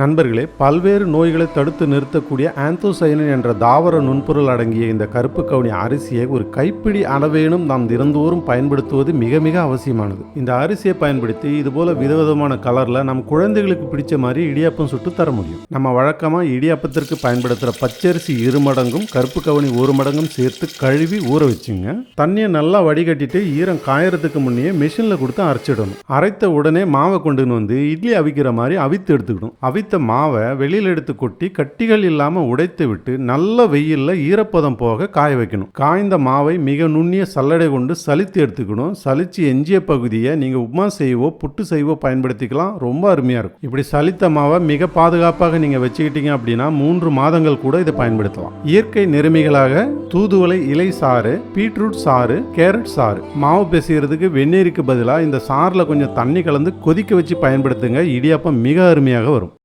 நண்பர்களே பல்வேறு நோய்களை தடுத்து நிறுத்தக்கூடிய ஆந்தோசைனின் என்ற தாவர நுண்பொருள் அடங்கிய இந்த கருப்பு கவுனி அரிசியை ஒரு கைப்பிடி அளவேனும் நாம் தினந்தோறும் பயன்படுத்துவது மிக மிக அவசியமானது. இந்த அரிசியை பயன்படுத்தி இதுபோல விதவிதமான கலரில் நம் குழந்தைகளுக்கு பிடிச்ச மாதிரி இடியாப்பம் சுட்டு தர முடியும். நம்ம வழக்கமாக இடியாப்பத்திற்கு பயன்படுத்துகிற பச்சரிசி இரு மடங்கும் கருப்பு கவுனி ஒரு மடங்கும் சேர்த்து கழுவி ஊற வச்சுங்க. தண்ணியை நல்லா வடிகட்டிட்டு ஈரம் காயறதுக்கு முன்னே மிஷினில் கொடுத்து அரைச்சிடணும். அரைத்த உடனே மாவை கொண்டுன்னு வந்து இட்லி அவிக்கிற மாதிரி அவித்து எடுத்துக்கணும். அவித்து மாவை வெளியில் எடுத்து கொட்டி கட்டிகள் இல்லாமல் உடைத்து விட்டு நல்ல வெயிலில் ஈரப்பதம் போக காய வைக்கணும். காய்ந்த மாவை மிக நுண்ணிய சல்லடை கொண்டு சலித்து எடுத்துக்கணும். சலிச்சு எஞ்சிய பகுதியை நீங்கள் உப்மா செய்வோ புட்டு செய்வோ பயன்படுத்திக்கலாம். ரொம்ப அருமையாக இருக்கும். இப்படி சலித்த மாவை மிக பாதுகாப்பாக நீங்கள் வச்சுக்கிட்டீங்க அப்படின்னா மூன்று மாதங்கள் கூட இதை பயன்படுத்தலாம். இயற்கை நிறமிகளாக தூதுவளை இலை சாறு பீட்ரூட் சாறு கேரட் சாறு. மாவு பேசுகிறதுக்கு வெந்நீருக்கு பதிலாக இந்த சாறில் கொஞ்சம் தண்ணி கலந்து கொதிக்க வச்சு பயன்படுத்துங்க. இடியாப்பம் மிக அருமையாக வரும்.